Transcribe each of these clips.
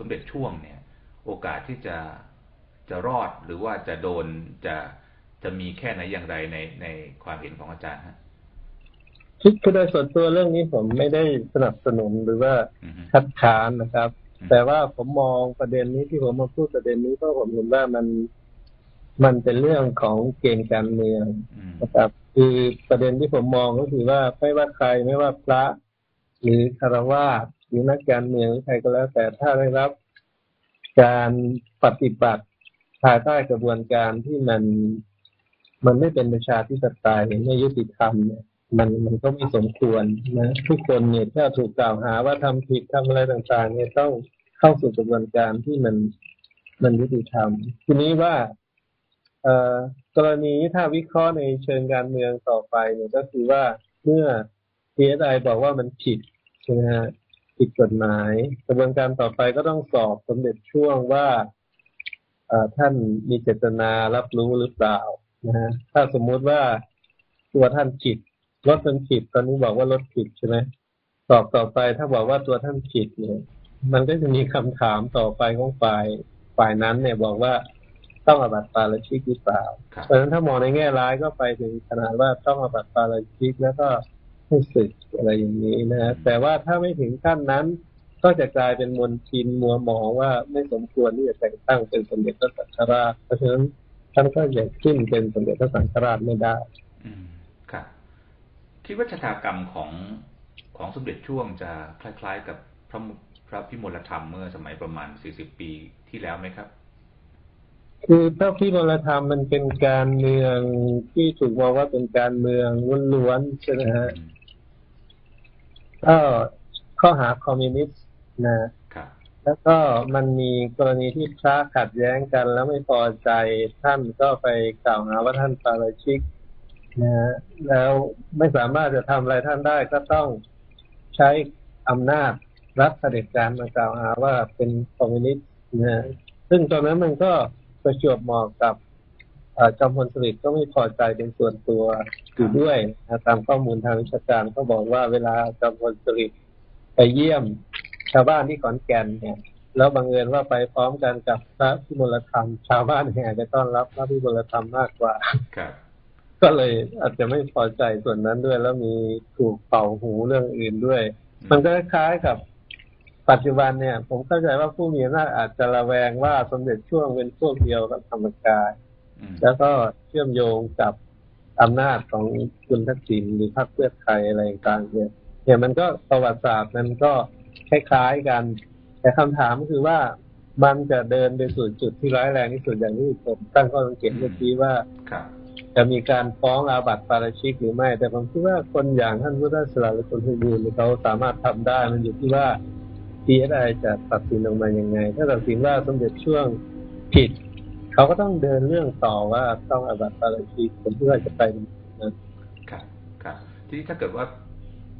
สมเด็จช่วงเนี่ย โอกาสที่จะจะรอดหรือว่าจะโดนจะจะมีแค่ไหนอย่างไรในในความเห็นของอาจารย์ฮะคือโดยส่วนตัวเรื่องนี้ผมไม่ได้สนับสนุนหรือว่าคัดค้านนะครับ แต่ว่าผมมองประเด็นนี้ที่ผมมาพูดประเด็นนี้เพราะผมเห็นว่ามันมันเป็นเรื่องของเกณฑ์การเมืองนะครับ คือประเด็นที่ผมมองก็คือว่าไม่ว่าใครไม่ว่าพระ หรือคารวะ หรือนักการเมืองใครก็แล้ว แต่ถ้าได้รับการปฏิบัติภายใต้กระบวนการที่มันมันไม่เป็นประชาธิปไตยไม่ยุติธรรมเนี่ยมันมันก็ไม่สมควรนะทุกคนเนี่ยถ้าถูกกล่าวหาว่าทำผิดทำอะไรต่างๆ เนี่ยต้องเข้าสู่กระบวนการที่มันมันยุติธรรม ทีนี้ว่า เอ่อกรณีถ้าวิเคราะห์ในเชิงการเมืองต่อไปเนี่ยก็คือว่าเมื่อ PSI บอกว่ามันผิดใช่ไหมฮะ ผิดกฎหมายกระบวนการต่อไปก็ต้องสอบสมเด็จช่วงว่าท่านมีเจตนารับรู้หรือเปล่านะฮะถ้าสมมุติว่าตัวท่านผิดรถมันผิดตอนนี้บอกว่ารถผิดใช่ไหมสอบต่อไปถ้าบอกว่าตัวท่านผิดเนี่ย มันก็จะมีคำถามต่อไปของฝ่ายฝ่ายนั้นเนี่ยบอกว่าต้องอบัตปาราชิกหรือเปล่าเพราะฉะนั้นถ้ามองในแง่ร้ายก็ไปถึงขนาดว่าต้องอบัตปาราชิกแล้วก็ ให้สึกอะไรอย่างนี้นะแต่ว่าถ้าไม่ถึงขั้นนั้น ก็จะกลายเป็นมนทินมัวหมองว่าไม่สมควรที่จะแต่งตั้งเป็นสมเด็จพระสังฆราชเพราะฉะนั้นท่านก็จะขึ้นเป็นสมเด็จพระสังฆราชไม่ได้อืมครับคิดว่าชะตากรรมของของสมเด็จช่วงจะคล้าย ๆ กับพระพระพิมลธรรมเมื่อสมัยประมาณสี่สิบปีที่แล้วไหมครับ คือพระพิมลธรรมมันเป็นการเมืองที่ถูกมองว่าเป็นการเมืองล้วนๆใช่ไหมฮะ ก็ข้อหาคอมมิวนิสต์นะแล้วก็มันมีกรณีที่พระขัดแย้งกัน แล้วไม่พอใจท่านก็ไปกล่าวหาว่าท่านปาราชิกนะฮะแล้วไม่สามารถจะทำอะไรท่านได้ก็ต้องใช้อำนาจรัฐเผด็จการมากล่าวหาว่าเป็นคอมมิวนิสต์นะซึ่งตอนนั้นมันก็ประจวบเหมาะกับจอมพลสฤษดิ์ก็ไม่พอใจเป็นส่วนตัว อยู่ด้วยนะตามข้อมูลทางวิชาการเขาบอกว่าเวลาจอมพลสฤษดิ์ไปเยี่ยมชาวบ้านที่ขอนแก่นเนี่ย แล้วบังเอิญว่าไปพร้อมกันกับพระพิมลธรรม ชาวบ้านแห่ไปต้อนรับพระพิมลธรรมมากกว่าก็เลยอาจจะไม่พอใจส่วนนั้นด้วย แล้วมีถูกเป่าหูเรื่องอื่นด้วย มันก็คล้ายกับปัจจุบันเนี่ย ผมเข้าใจว่าผู้มีอำนาจอาจจะระแวงว่าสมเด็จช่วงเป็นพวกเดียวกับธรรมกาย แล้วก็เชื่อมโยงกับ อำนาจของคุณทักษิณหรือพรรคเพื่อไทยอะไรต่างๆเนี่ยเนี่ยมันก็ประวัติศาสตร์มันก็คล้ายๆกัน แต่คำถามก็คือว่ามันจะเดินไปสู่จุดที่ร้ายแรงที่สุดอย่างที่ผมตั้งข้อสังเกตเมื่อกี้ว่าจะมีการฟ้องอาบัติปาราชิกหรือไม่ แต่ผมคิดว่าคนอย่างท่านพุทธศาสนาหรือคนที่ดูเขาสามารถทำได้ มันอยู่ที่ว่าทีเอสไอจะตัดสินออกมายังไง ถ้าตัดสินว่าสมเด็จช่วงผิด เขาก็ต้องเดินเรื่องต่อว่าต้องอาบัติปาราชิกผมคิดว่าจะไปนะครับครับทีนี้ถ้าเกิดว่า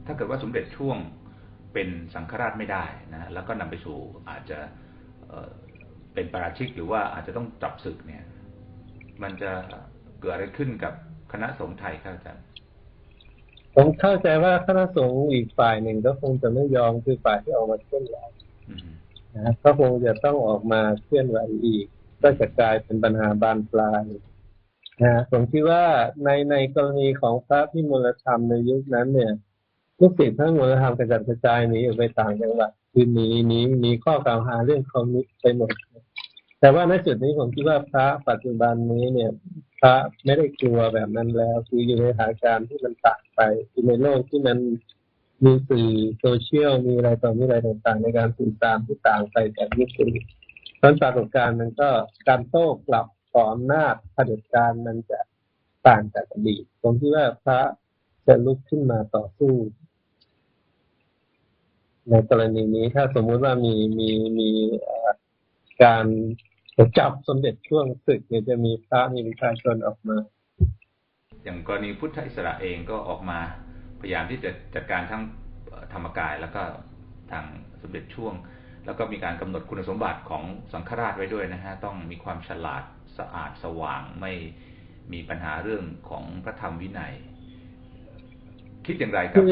ถ้าเกิดว่าสมเด็จช่วงเป็นสังฆราชไม่ได้นะแล้วก็นำไปสู่อาจจะเป็นปาราชิกหรือว่าอาจจะต้องจับศึกเนี่ย มันจะเกิดอะไรขึ้นกับคณะสงฆ์ไทยครับอาจารย์ผมเข้าใจว่าคณะสงฆ์อีกฝ่ายหนึ่งก็คงจะไม่ยอมคือฝ่ายที่ออกมาเคลื่อนไหวนะก็คงจะต้องออกมาเคลื่อนไหวอีก ก็จะกลายเป็นปัญหาบานปลายนะผมคิดว่าในในกรณีของพระพิมลธรรมในยุคนั้นเนี่ยลูกศิษย์พระพิมลธรรมกระจัดกระจายหนีออกไปต่างจังหวัดคือหนีหนีหนีข้อกล่าวหาเรื่องคอมมิวไปหมดแต่ว่าในจุดนี้ผมคิดว่าพระปัจจุบันนี้เนี่ย พระไม่ได้กลัวแบบนั้นแล้ว คืออยู่ในสถานการณ์ที่มันต่างไปคือในโลกที่มันมีสื่อโซเชียลมีอะไรต่อมีอะไรต่างๆ ในการสื่อสารที่ต่างไปจากยุคนี้ ตอนปรากฏการณ์มันก็การโต้กลับต่ออำนาจเผด็จการมันจะต่างจากอดีตผมคิดว่าพระจะลุกขึ้นมาต่อสู้ในกรณีนี้ถ้าสมมุติว่ามีมีมีการจับสมเด็จช่วงศึกเนี่ยจะมีพระมีประชาชนออกมา อย่างกรณีพุทธอิสระเองก็ออกมาพยายามที่จะจัดการทั้งธรรมกายแล้วก็ทางสมเด็จช่วง แล้วก็มีการกำหนดคุณสมบัติของสังฆราชไว้ด้วยนะฮะต้องมีความฉลาดสะอาดสว่างไม่มีปัญหาเรื่องของพระธรรมวินัย คิดอย่างไรครับ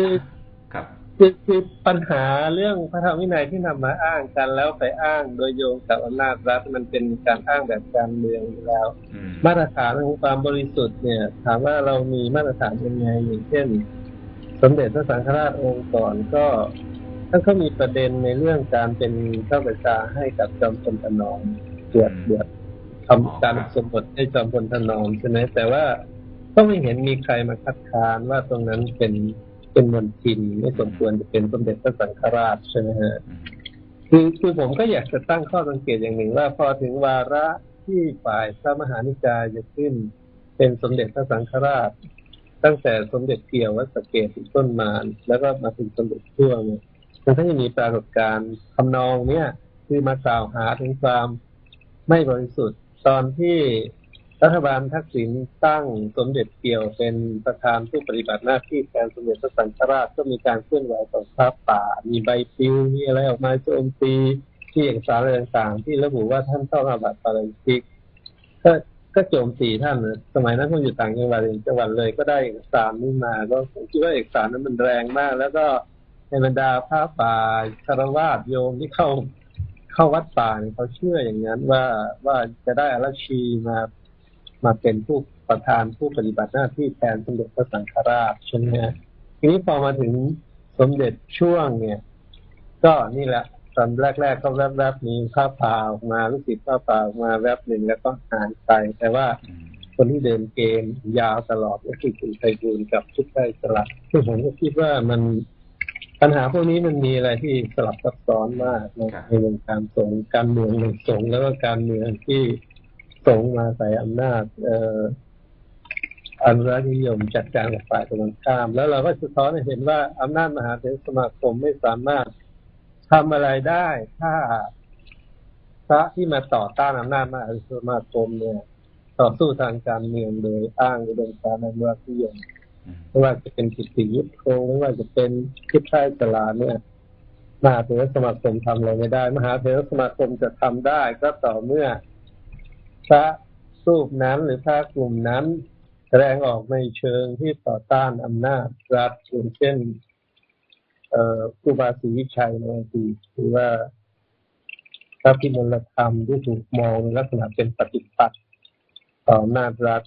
ครับคือคือปัญหาเรื่องพระธรรมวินัยที่นำมาอ้างกันแล้วไปอ้างโดยโยงกับอำนาจรัฐมันเป็นการอ้างแบบการเมืองอยู่แล้วอืมมาตรฐานของความบริสุทธิ์เนี่ย ถามว่าเรามีมาตรฐานยังไงอย่างเช่น สมเด็จพระสังฆราชองค์ก่อนก็ ท่านก็มีประเด็นในเรื่องการเป็นเจ้าประชาให้กับจอมพลถนอมเดือดเดือดทำการสมบทให้จอมพลถนอมใช่ไหมแต่ว่าก็ไม่เห็นมีใครมาคัดค้านว่าตรงนั้นเป็นเป็นมนทินไม่สมควรจะเป็นสมเด็จพระสังฆราชใช่ไหมฮะอืมคือคือผมก็อยากจะตั้งข้อสังเกตอย่างหนึ่งว่าพอถึงวาระที่ฝ่ายพระมหานิกายจะขึ้น เป็นสมเด็จพระสังฆราช ตั้งแต่สมเด็จเกี่ยววัดสะเกตเป็นต้นมาแล้วก็มาถึงสมเด็จช่วงเนี่ย มันก็จะมีปรากฏการณ์ทำนองเนี้ยคือมากล่าวหาถึงความไม่บริสุทธิ์ ตอนที่รัฐบาลทักษิณตั้งสมเด็จเกี่ยวเป็นประธานผู้ปฏิบัติหน้าที่แทนสมเด็จพระสังฆราชก็มีการเคลื่อนไหวต่อพระป่า มีใบปลิวมีอะไรออกมาโจมตีที่เอกสารอะไรต่างๆ ที่ระบุว่าท่านต้องอาบัติปาราชิกก็ก็โจมตีท่าน สมัยนั้นผมอยู่ต่างจังหวัดเองจังหวัดเลยก็ได้เอกสารนี้มาก็ผมคิดว่าเอกสารนั้นมันแรงมาก แล้วก็ ในบรรดาพระป่าคารวาสโยมที่เข้าเข้าวัดป่าเนี่ยเขาเชื่ออย่างนั้นว่าว่าจะได้อารัชีมามาเป็นผู้ประธานผู้ปฏิบัติหน้าที่แทนสมเด็จพระสังฆราชใช่ไหมทีนี้พอมาถึงสมเด็จช่วงเนี่ย ก็นี่แหละตอนแรกๆก็แวบๆมีภาพป่าออกมาลูกศิษย์ภาพป่าออกมาแวบหนึ่งแล้วก็หายไป แต่ว่าคนที่เดินเกมยาวตลอดก็คือคุณไพบูลย์กับทุกไทยสลับซึ่งผมก็คิดว่ามัน ปัญหาพวกนี้มันมีอะไรที่สลับซับซ้อนมากในในวงการสงฆ์การเมืองในสงฆ์แล้วก็การเมืองที่สงฆ์มาใส่อำนาจเอ่ออนุรักษ์นิยมจัดการกับฝ่ายตรงกันข้าม แล้วเราก็สะท้อนให้เห็นว่าอำนาจมหาเถรสมาคมไม่สามารถทำอะไรได้ ถ้าพระที่มาต่อต้านอำนาจมหาเถรสมาคมเนี่ย ต่อสู้ทางการเมืองโดยอ้างอุดมการณ์อนุรักษ์นิยมอืม ไม่ว่าจะเป็นกิตติยุทธโธไม่ว่าจะเป็นทิพย์ไทยสลาเนี่ยมหาเถรสมาคมทำอะไรไม่ได้ มหาเถรสมาคมจะทำได้ ก็ต่อเมื่อพระรูปนั้นหรือพระกลุ่มนั้นแสดงออกในเชิงที่ต่อต้านอำนาจรัฐอย่างเช่นเอ่อครูบาศรีวิชัยในอดีตหรือว่าพระพิมลธรรมที่ถูกมองลักษณะเป็นปฏิปักษ์ต่ออำนาจรัฐ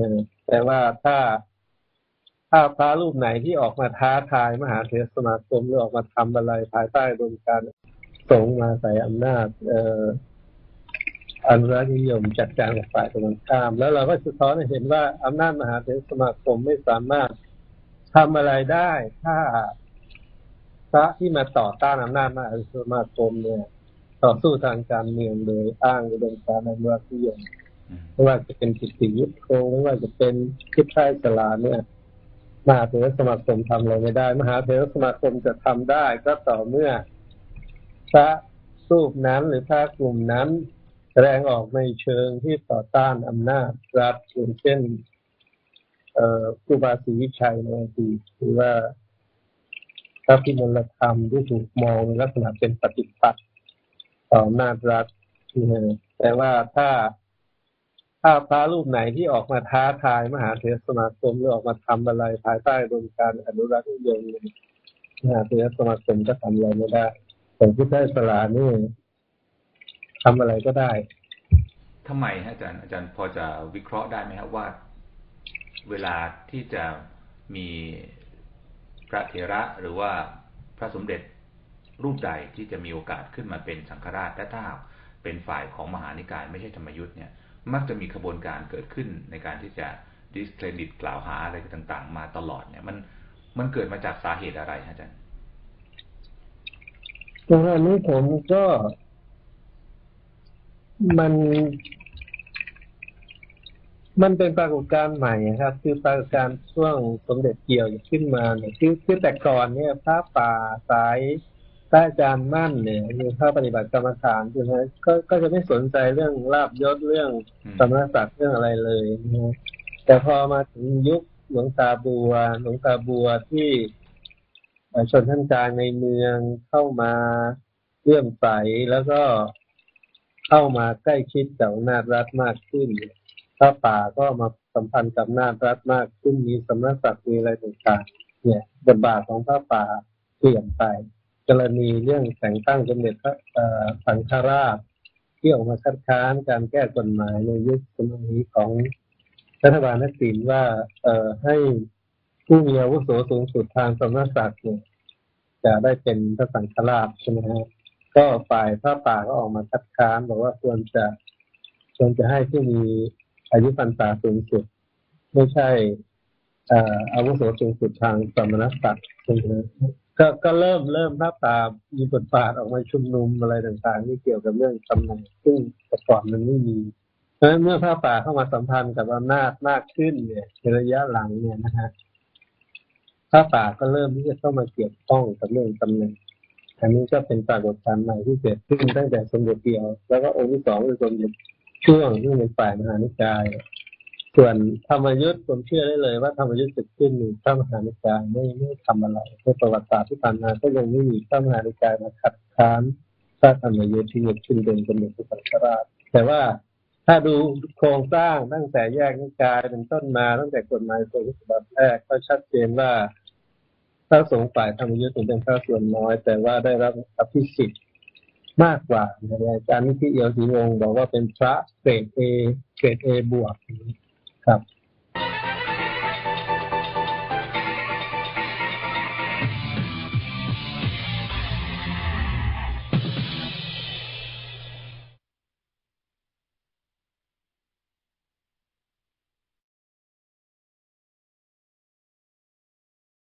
นะแต่ว่าถ้า ถ้าพระรูปไหนที่ออกมาท้าทายมหาเถรสมาคมหรือออกมาทำอะไรภายใต้โดยการสงมาใส่อำนาจ เอ่ออนุรักษ์นิยมจัดการกับฝ่ายตรงข้าม แล้วเราก็สะท้อนเห็นว่าอำนาจมหาเถรสมาคมไม่สามารถทำอะไรได้ ถ้าพระที่มาต่อต้านอำนาจมหาเถรสมาคมเนี่ย ต่อสู้ทางการเมืองโดยอ้างอุดมการณ์อนุรักษ์นิยมไม่ว่าจะเป็นกิตติยุทธโธไม่ว่าจะเป็นทิพย์ไทยสลาเนี่ย มหาเถรสมาคมทำอะไรไม่ได้ มหาเถรสมาคมจะทำได้ก็ต่อเมื่อพระรูปนั้นหรือพระกลุ่มนั้น แสดงออกในเชิงที่ต่อต้านอำนาจรัฐอย่างเช่นครูบาศรีวิชัยในอดีตหรือว่าพระพิมลธรรมที่ถูกมองในลักษณะเป็นปฏิปักษ์ต่ออำนาจรัฐนะฮะแต่ว่าถ้า ถ้าพระรูปไหนที่ออกมาท้าทายมหาเถรสมาคมหรือออกมาทำอะไรภายใต้ดยการอนุรักษ์นิยมเนี่ยมหาเถรสมาคมก็ทำอะไรไม่ได้แต่พุทธศาสนานี่ทำอะไรก็ได้ทำไมฮะอาจารย์อาจารย์พอจะวิเคราะห์ได้ไหมครับว่า เวลาที่จะมีพระเถระหรือว่าพระสมเด็จรูปใดที่จะมีโอกาสขึ้นมาเป็นสังฆราชและถ้าเป็นฝ่ายของมหานิกายไม่ใช่ธรรมยุทธ์เนี่ย มักจะมีขบวนการเกิดขึ้นในการที่จะ discredit กล่าวหาอะไรต่าง ๆ มาตลอดเนี่ย มันมันเกิดมาจากสาเหตุอะไรฮะอาจารย์ตรงนี้ผมก็ มัน มันเป็นปรากฏการณ์ใหม่ครับ คือปรากฏการณ์ช่วงสมเด็จเกี่ยวขึ้นมาเนี่ยคือคือแต่ก่อนเนี่ยพระป่าสาย พระอาจารย์มั่นเนี่ยคือพระปฏิบัติกรรมฐานใช่ไหมก็ก็จะไม่สนใจเรื่องลาบยศเรื่องอืมสมณศักดิ์เรื่องอะไรเลยนะฮะแต่พอมาถึงยุคหลวงตาบัว หลวงตาบัวที่เอ่อชนชั้นกลางในเมืองเข้ามาเลื่อมใสแล้วก็เข้ามาใกล้ชิดกับอำนาจรัฐมากขึ้นพระป่าก็มาสัมพันธ์กับอำนาจรัฐมากขึ้นมีสำนักศักดิ์มีอะไรต่างๆเนี่ยบทบาทของพระป่าเปลี่ยนไป กรณีเรื่องแต่งตั้งสมเด็จพระสังฆราชที่ออกมาคัดค้านการแก้กฎหมายในยุคสมัยของรัฐบาลนักสินว่าเอ่อให้ผู้มีอาวุโสสูงสุดทางสมณศักดิ์เนี่ยจะได้เป็นพระสังฆราชใช่ไหมฮะก็ฝ่ายพระป่าก็ออกมาคัดค้านบอกว่าควรจะควรจะให้ผู้มีอายุพรรษาสูงสุด ไม่ใช่เอ่ออาวุโสสูงสุดทางสมณศักดิ์ใช่ไหมฮะ ก็ก็เริ่มเริ่มพระป่ามีบทบาทออกมาชุมนุมอะไรต่างๆที่เกี่ยวกับเรื่องตำแหน่งซึ่งแต่ก่อนมันไม่มีเพราะฉะนั้นเมื่อพระป่าเข้ามาสัมพันธ์กับอำนาจมากขึ้นเนี่ยในระยะหลังเนี่ยนะฮะพระป่าก็เริ่มที่จะเข้ามาเกี่ยวข้องกับเรื่องตำแหน่งอันนี้ก็เป็นปรากฏการณ์ใหม่ที่เกิดขึ้นตั้งแต่สมเด็จเดียว แล้วก็องค์ที่สองคือสมเด็จช่วงที่เป็นฝ่ายมหานิกาย ส่วนธรรมยุทธ์ผมเชื่อได้เลยว่าธรรมยุทธ์เกิดขึ้นพระมหานิกายไม่ไม่ทำอะไรในประวัติศาสตร์ที่ผ่านมาก็ยังไม่มีพระมหานิกายมาขัดค้านพระธรรมยุทธ์ที่เกิดขึ้นเป็นสมเด็จพระสังฆราชแต่ว่าถ้าดูโครงสร้างตั้งแต่แยกนิกายเป็นต้นมาตั้งแต่กฎหมายทรงฉบับแรกก็ชัดเจนว่าพระสงฆ์ฝ่ายธรรมยุทธ์เป็นพระส่วนน้อย แต่ว่าได้รับอภิสิทธิ์มากกว่าในอาจารย์นิธิเอียวศรีวงศ์บอกว่าเป็นพระเกรดเอเกรดเอบวก ครับ